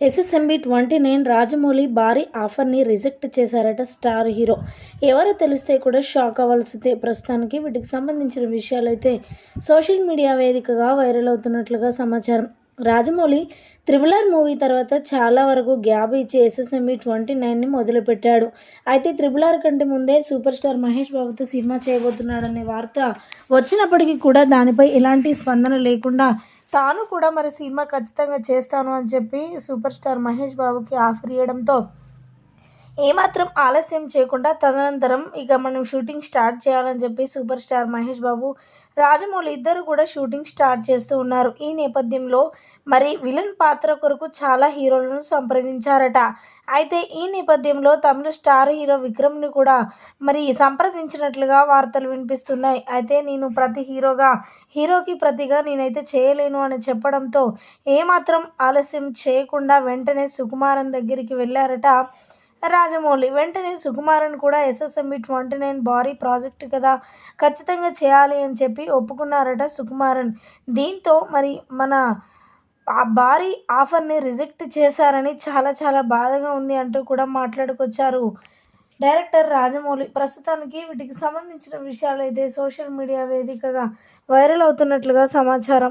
SSMB twenty nine Rajamouli భారీ ఆఫర్ని reject చేశారట స్టార్ హీరో. ఎవరో తెలిస్తే కూడా షాక్ అవ్వాల్సిందే. ప్రస్తుతానికి వీటికి సంబంధించిన విషయాలైతే సోషల్ మీడియా వేదికగా వైరల్ అవుతున్నట్లుగా సమాచారం. రాజమౌళి త్రిబుల్ ఆర్ మూవీ తర్వాత చాలా వరకు గ్యాప్ ఇచ్చి ఎస్ఎస్ఎంబి ట్వంటీ నైన్ని మొదలుపెట్టాడు. అయితే త్రిబులర్ ఆర్ కంటే ముందే సూపర్ స్టార్ మహేష్ బాబుతో సినిమా చేయబోతున్నాడనే వార్త వచ్చినప్పటికీ కూడా దానిపై ఎలాంటి స్పందన లేకుండా తాను కూడా మరి సినిమా ఖచ్చితంగా చేస్తాను అని చెప్పి సూపర్ స్టార్ మహేష్ బాబుకి ఆఫర్ ఇవ్వడంతో ఏమాత్రం ఆలస్యం చేయకుండా తదనంతరం ఇక మనం షూటింగ్ స్టార్ట్ చేయాలని చెప్పి సూపర్ స్టార్ మహేష్ బాబు రాజమౌళి ఇద్దరు కూడా షూటింగ్ స్టార్ట్ చేస్తూ ఉన్నారు. ఈ నేపథ్యంలో మరి విలన్ పాత్ర కొరకు చాలా హీరోలను సంప్రదించారట. అయితే ఈ నేపథ్యంలో తమిళ స్టార్ హీరో విక్రమ్ని కూడా మరి సంప్రదించినట్లుగా వార్తలు వినిపిస్తున్నాయి. అయితే నేను ప్రతి హీరోగా హీరోకి ప్రతిగా నేనైతే చేయలేను అని చెప్పడంతో ఏమాత్రం ఆలస్యం చేయకుండా వెంటనే సుకుమారన్ దగ్గరికి వెళ్ళారట. రాజమౌళి. వెంటనే సుకుమారన్ కూడా ఎస్ఎస్ఎంబి ట్వంటీ నైన్ భారీ ప్రాజెక్ట్ కదా ఖచ్చితంగా చేయాలి అని చెప్పి ఒప్పుకున్నారట సుకుమారన్. దీంతో మరి మన ఆ భారీ ఆఫర్ని రిజెక్ట్ చేశారని చాలా చాలా బాధగా ఉంది అంటూ కూడా మాట్లాడుకొచ్చారు. డైరెక్టర్ రాజమౌళి ప్రస్తుతానికి వీటికి సంబంధించిన విషయాలు అయితే సోషల్ మీడియా వేదికగా వైరల్ అవుతున్నట్లుగా సమాచారం.